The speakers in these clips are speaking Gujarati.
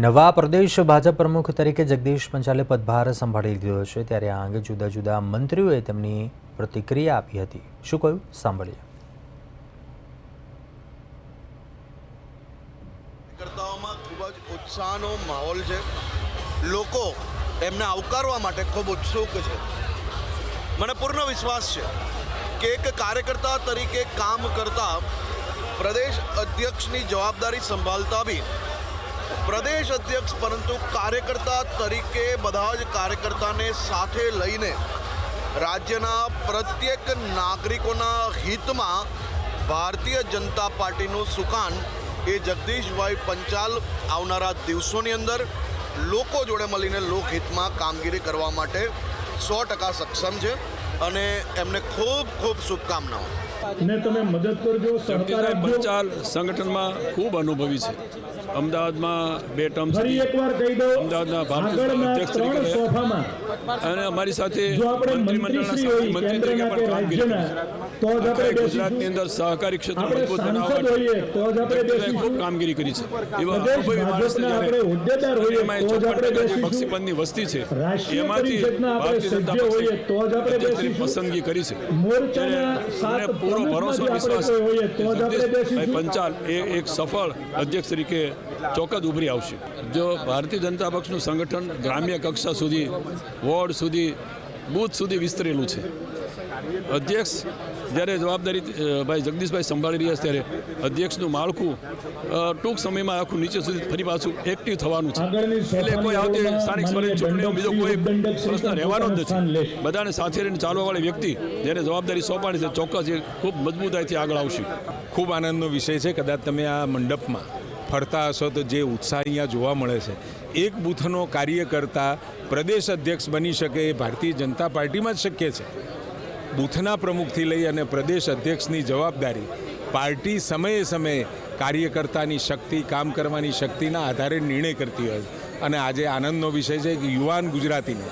નવા પ્રદેશ ભાજપ પ્રમુખ તરીકે જગદીશ પંચાલે પદભાર સંભાળી લીધો છે ત્યારે આ અંગે જુદા જુદા મંત્રીઓએ તેમની પ્રતિક્રિયા આપી હતી. શું કહ્યું? સાંભળીએ. કાર્યકર્તાઓમાં ખૂબ જ ઉત્સાહનો માહોલ છે. લોકો એમને આવકારવા માટે ખૂબ ઉત્સુક છે. મને પૂર્ણ વિશ્વાસ છે કે એક કાર્યકર્તા તરીકે કામ કરતા પ્રદેશ અધ્યક્ષની જવાબદારી સંભાળતા બી પ્રદેશ અધ્યક્ષ પરંતુ કાર્યકર્તા તરીકે બધા જ કાર્યકર્તાને સાથે લઈને રાજ્યના પ્રત્યેક નાગરિકોના હિતમાં ભારતીય જનતા પાર્ટીનું સુકાન એ જગદીશભાઈ પંચાલ આવનારા દિવસોની અંદર લોકો જોડે મળીને લોકહિતમાં કામગીરી કરવા માટે સો ટકા સક્ષમ છે અને એમને ખૂબ ખૂબ શુભકામનાઓ. ને તમે મદદ કરજો પંચાલ સંગઠનમાં ખૂબ અનુભવી છે. અમદાવાદમાં બે ટર્મ ફરી એકવાર કહી દઉં અમદાવાદના ભારતીય અધ્યક્ષ તરીકે સોફામાં અને અમારી સાથે મંત્રીમંડળના મંત્રી તરીકે પણ કામગીરી રાજ્યના તો જ આપણે ગુજરાતની અંદર સહકારી ક્ષેત્ર મજબૂત બનાવવા માટે તો જ આપણે જગદીશભાઈએ ખૂબ કામગીરી કરી છે. એવા અનુભવી માણસને જ્યારે એમાં તો જ ચોપન આપણે ટકા જે બેસીશું. વસ્તી છે. એમાંથી ભારતીય જનતા સભ્ય તો જ આપણે પક્ષે અધ્યક્ષની પસંદગી કરી છે. ત્યારે પૂરો ભરોસો વિશ્વાસ આપણે હોઈએ તો જ આપણે જગદીશભાઈ પંચાલ એ એક સફળ અધ્યક્ષ તરીકે ચોક્કસ ઉભરી આવશે. જો ભારતીય જનતા પક્ષનું સંગઠન ગ્રામ્ય કક્ષા સુધી વોર્ડ સુધી બૂથ સુધી વિસ્તરેલું છે. અધ્યક્ષ જ્યારે જવાબદારી ભાઈ જગદીશભાઈ સંભાળી રહ્યા છે ત્યારે અધ્યક્ષનું માળખું ટૂંક સમયમાં આખું નીચે સુધી ફરી પાછું એક્ટિવ થવાનું છે. એટલે કોઈ આવતી સ્થાનિક સ્વરાજ ચૂંટણીઓ બીજો કોઈ પ્રશ્ન રહેવાનો જ નથી. બધાને સાથે રહીને ચાલવાવાળી વ્યક્તિ જેને જવાબદારી સોંપાણી છે ચોક્કસ એ ખૂબ મજબૂતાઈથી આગળ આવશે. ખૂબ આનંદનો વિષય છે. કદાચ તમે આ મંડપમાં ફરતા હશો તો જે ઉત્સાહ અહીંયા જોવા મળે છે. એક બૂથનો કાર્યકર્તા પ્રદેશ અધ્યક્ષ બની શકે એ ભારતીય જનતા પાર્ટીમાં જ શક્ય છે. બૂથના પ્રમુખથી લઈ અને પ્રદેશ અધ્યક્ષની જવાબદારી, પાર્ટી સમયે સમયે કાર્યકર્તાની શક્તિ, કામ કરવાની શક્તિના આધારે નિર્ણય કરતી હોય અને આજે આનંદનો વિષય છે કે યુવાન ગુજરાતીને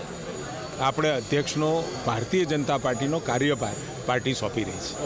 આપણે અધ્યક્ષનો ભારતીય જનતા પાર્ટીનો કાર્યભાર પાર્ટી સોંપી રહી છે.